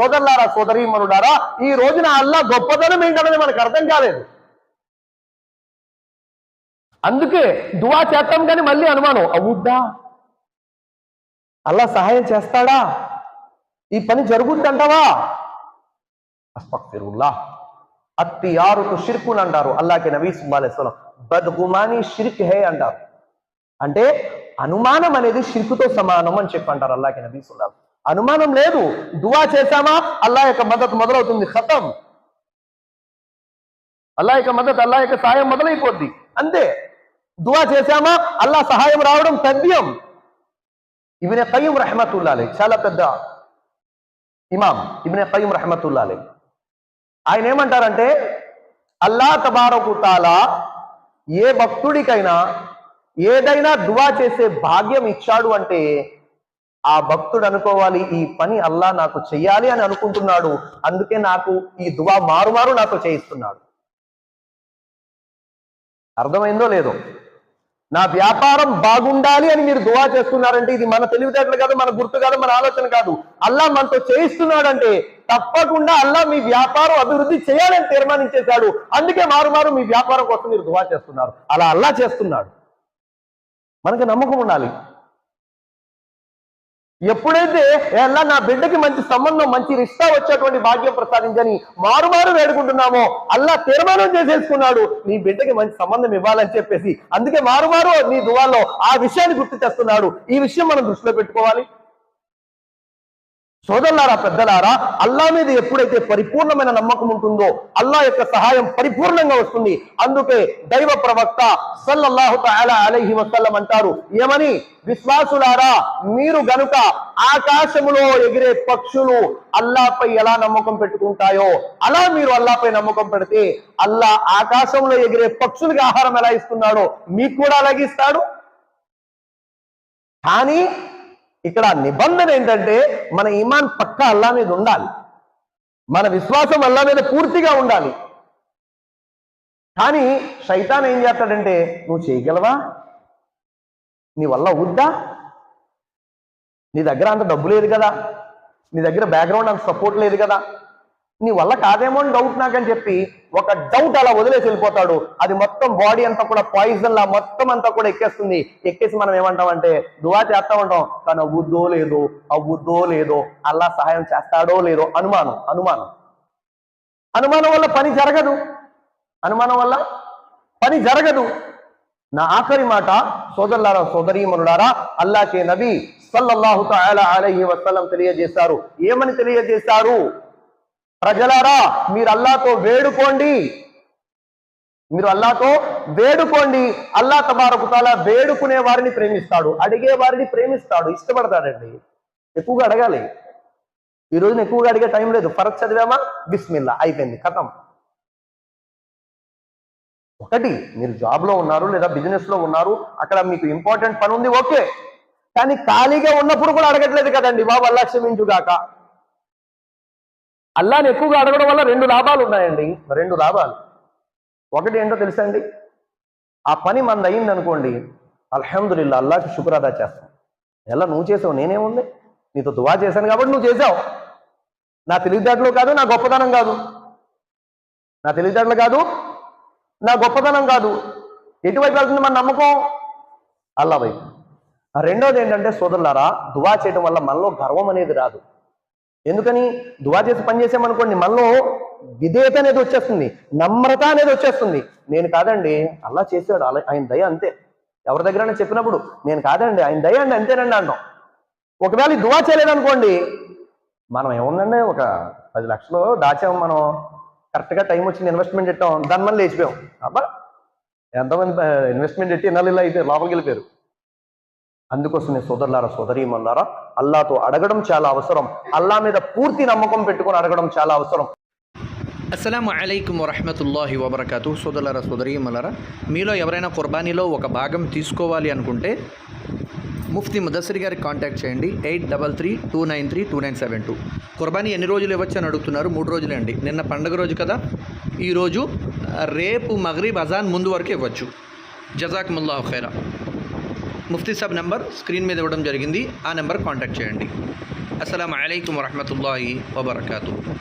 సోదరులారా సోదరీమనులారా ఈ రోజున అల్లా గొప్పతనం ఏంటనేది మనకు అర్థం కాలేదు. అందుకే దువా చేస్తాం కానీ మళ్ళీ అనుమానం అవుద్దా? అల్లా సహాయం చేస్తాడా? ఈ పని జరుగుద్దంటావా? అస్తగ్ఫిరుల్లాహ్. అత్తి ఆరుకు షిర్కున్ అంటారు అల్లాకి నబీ సుబ్బాలేశ్వరం బద్గుమాని షిర్క్ హే అంటారు. అంటే అనుమానం అనేది షిర్కుతో సమానం అని చెప్పి అంటారు అల్లాకి నబీ సుల్లాం అనుమానం లేదు. దువా చేశామా? అల్లా యొక్క మద్దతు మొదలవుతుంది. ఖతం. అల్లా యొక్క మద్దతు అల్లా యొక్క సహాయం మొదలైపోద్ది. అంతే. దువా చేశామా? అల్లా సహాయం రావడం తథ్యం ఇవిన కయ్యం రహమతుల్లాలే చాలా పెద్ద ఇమాం ఇవినే కయ్యం రహమతుల్లాలే ఆయన ఏమంటారంటే అల్లా తబారకు తాలా ఏ భక్తుడికైనా ఏదైనా దువా చేసే భాగ్యం ఇచ్చాడు అంటే ఆ భక్తుడు అనుకోవాలి ఈ పని అల్లా నాకు చెయ్యాలి అని అనుకుంటున్నాడు అందుకే నాకు ఈ దువా మారుమారు నాతో చేయిస్తున్నాడు. అర్థమైందో లేదో? నా వ్యాపారం బాగుండాలి అని మీరు దువా చేస్తున్నారంటే ఇది మన తెలివితేటలు కాదు మన గుర్తు కాదు మన ఆలోచన కాదు. అల్లా మనతో చేయిస్తున్నాడంటే తప్పకుండా అల్లా మీ వ్యాపారం అభివృద్ధి చేయాలని తీర్మానించేశాడు. అందుకే మారుమారు మీ వ్యాపారం కోసం మీరు దువా చేస్తున్నారు. అలా అల్లా చేస్తున్నాడు. మనకి నమ్మకం ఉండాలి. ఎప్పుడైతే ఎలా అల్లా నా బిడ్డకి మంచి సంబంధం మంచి రిష్టా వచ్చేటువంటి భాగ్యం ప్రసాదించని మారు మారు వేడుకుంటున్నామో అల్లా తీర్మానం చేసేసుకున్నాడు నీ బిడ్డకి మంచి సంబంధం ఇవ్వాలని చెప్పేసి. అందుకే మారు మారు నీ దువాల్లో ఆ విషయాన్ని గుర్తు చేస్తున్నాడు. ఈ విషయం మనం దృష్టిలో పెట్టుకోవాలి. సోదరులారా పెద్దలారా అల్లా మీద ఎప్పుడైతే పరిపూర్ణమైన నమ్మకం ఉంటుందో అల్లా యొక్క సహాయం పరిపూర్ణంగా వస్తుంది. అందుకే దైవ ప్రవక్త సల్లల్లాహు తఆలా అలహి వసల్లం అంటారు ఏమని? విశ్వాసులారా మీరు గనుక ఆకాశములో ఎగిరే పక్షులు అల్లాపై ఎలా నమ్మకం పెట్టుకుంటాయో అలా మీరు అల్లాపై నమ్మకం పెడితే అల్లా ఆకాశంలో ఎగిరే పక్షులకి ఆహారం ఎలా ఇస్తున్నాడో మీకు కూడా అలాగే ఇస్తాడు. కానీ ఇక్కడ నిబంధన ఏంటంటే మన ఈమాన్ పక్క అల్లా మీద ఉండాలి. మన విశ్వాసం అల్లా మీద పూర్తిగా ఉండాలి. కానీ శైతాన్ ఏం చేస్తాడంటే నువ్వు చేయగలవా? నీ వల్ల అవుద్దా నీ దగ్గర అంత డబ్బు లేదు కదా? నీ దగ్గర బ్యాక్గ్రౌండ్ అంత సపోర్ట్ లేదు కదా? నీ వల్ల కాదేమో అని డౌట్ నాకని చెప్పి ఒక డౌట్ అలా వదిలేసి వెళ్ళిపోతాడు. అది మొత్తం బాడీ అంతా కూడా పాయిజన్ లా మొత్తం అంతా కూడా ఎక్కేస్తుంది. ఎక్కేసి మనం ఏమంటాం అంటే దువా చేస్తా ఉంటాం తను అవ్వుద్దో లేదో అవ్వుద్దో లేదో అల్లా సహాయం చేస్తాడో లేదో అనుమానం అనుమానం. అనుమానం వల్ల పని జరగదు. అనుమానం వల్ల పని జరగదు. నా ఆఖరి మాట సోదరులారా సోదరీమనులారా అల్లాకే నబీ సల్లల్లాహు తఆలా అలైహి వసలం తెలియజేశారు. ఏమని తెలియజేశారు? ప్రజలారా మీరు అల్లాతో వేడుకోండి. మీరు అల్లాతో వేడుకోండి. అల్లా తబారకుతాలా వేడుకునే వారిని ప్రేమిస్తాడు అడిగే వారిని ప్రేమిస్తాడు. ఇష్టపడతాడండి. ఎక్కువగా అడగాలి. ఈ రోజున ఎక్కువగా అడిగే టైం లేదు. ఫరక్ చదివామా? బిస్మిల్లా. అయిపోయింది. కథం ఒకటి మీరు జాబ్లో ఉన్నారు లేదా బిజినెస్లో ఉన్నారు అక్కడ మీకు ఇంపార్టెంట్ పని ఉంది ఓకే. కానీ ఖాళీగా ఉన్నప్పుడు కూడా అడగట్లేదు కదండి. బాబు అల్లా క్షమించుగాక అల్లాని ఎక్కువగా అడగడం వల్ల రెండు లాభాలు ఉన్నాయండి. రెండు లాభాలు. ఒకటి ఏంటో తెలుసండి? ఆ పని మనది అయింది అనుకోండి అల్హమ్దుల్లా అల్లాకి శుక్ర అదా చేస్తాం. ఎలా నువ్వు చేసావు? నేనేముంది? నీతో దువా చేశాను కాబట్టి నువ్వు చేసావు. నా తెలివితేటలు కాదు నా గొప్పతనం కాదు. నా తెలివితేటలు కాదు నా గొప్పతనం కాదు. ఎటువైపు వెళ్తుంది మన నమ్మకం? అల్లా వైపు. రెండోది ఏంటంటే సోదరులారా దువా చేయడం వల్ల మనలో గర్వం అనేది రాదు. ఎందుకని దువా చేసి పని చేసామనుకోండి మనలో విధేయత అనేది వచ్చేస్తుంది నమ్రత అనేది వచ్చేస్తుంది. నేను కాదండి అలా చేశాడు అలా ఆయన దయ అంతే. ఎవరి దగ్గరైనా చెప్పినప్పుడు నేను కాదండి ఆయన దయ అండి అంతేనండి అంటాం ఒకవేళ ఈ దువా చేయలేదనుకోండి మనం ఏముందండి ఒక పది లక్షలు దాచాము మనం కరెక్ట్గా టైం వచ్చింది ఇన్వెస్ట్మెంట్ పెట్టాం దాని మళ్ళీ లేచిపోయాం. అబ్బా! ఎంతమంది ఇన్వెస్ట్మెంట్ పెట్టి ఇలా అయితే లోపలికి వెళ్ళిపోయారు. అందుకోసమే సోదరులారా సోదరీమల్లారా అల్లాతో అడగడం చాలా అవసరం. అల్లా మీద పూర్తి నమ్మకం పెట్టుకొని అడగడం చాలా అవసరం. అస్సలం అలైకుం వరహమతుల్లాహి వబర్కాతు. సోదరులారా సోదరీమలరా మీలో ఎవరైనా కుర్బానీలో ఒక భాగం తీసుకోవాలి అనుకుంటే ముఫ్తీ ముదస్సరి గారికి కాంటాక్ట్ చేయండి. Eight double three two nine three two nine seven two. కుర్బానీ ఎన్ని రోజులు ఇవ్వచ్చు అని అడుగుతున్నారు? మూడు రోజులే అండి. నిన్న పండగ రోజు కదా. ఈరోజు రేపు మగరీబ్ అజాన్ ముందు వరకు ఇవ్వచ్చు. జజాక్ముల్లాహ్ ఖైరా. ముఫ్తీ సాబ్ నెంబర్ స్క్రీన్ మీద ఇవ్వడం జరిగింది. ఆ నెంబర్ కాంటాక్ట్ చేయండి. అస్సలం అయికం వరహమూల వబర్కూ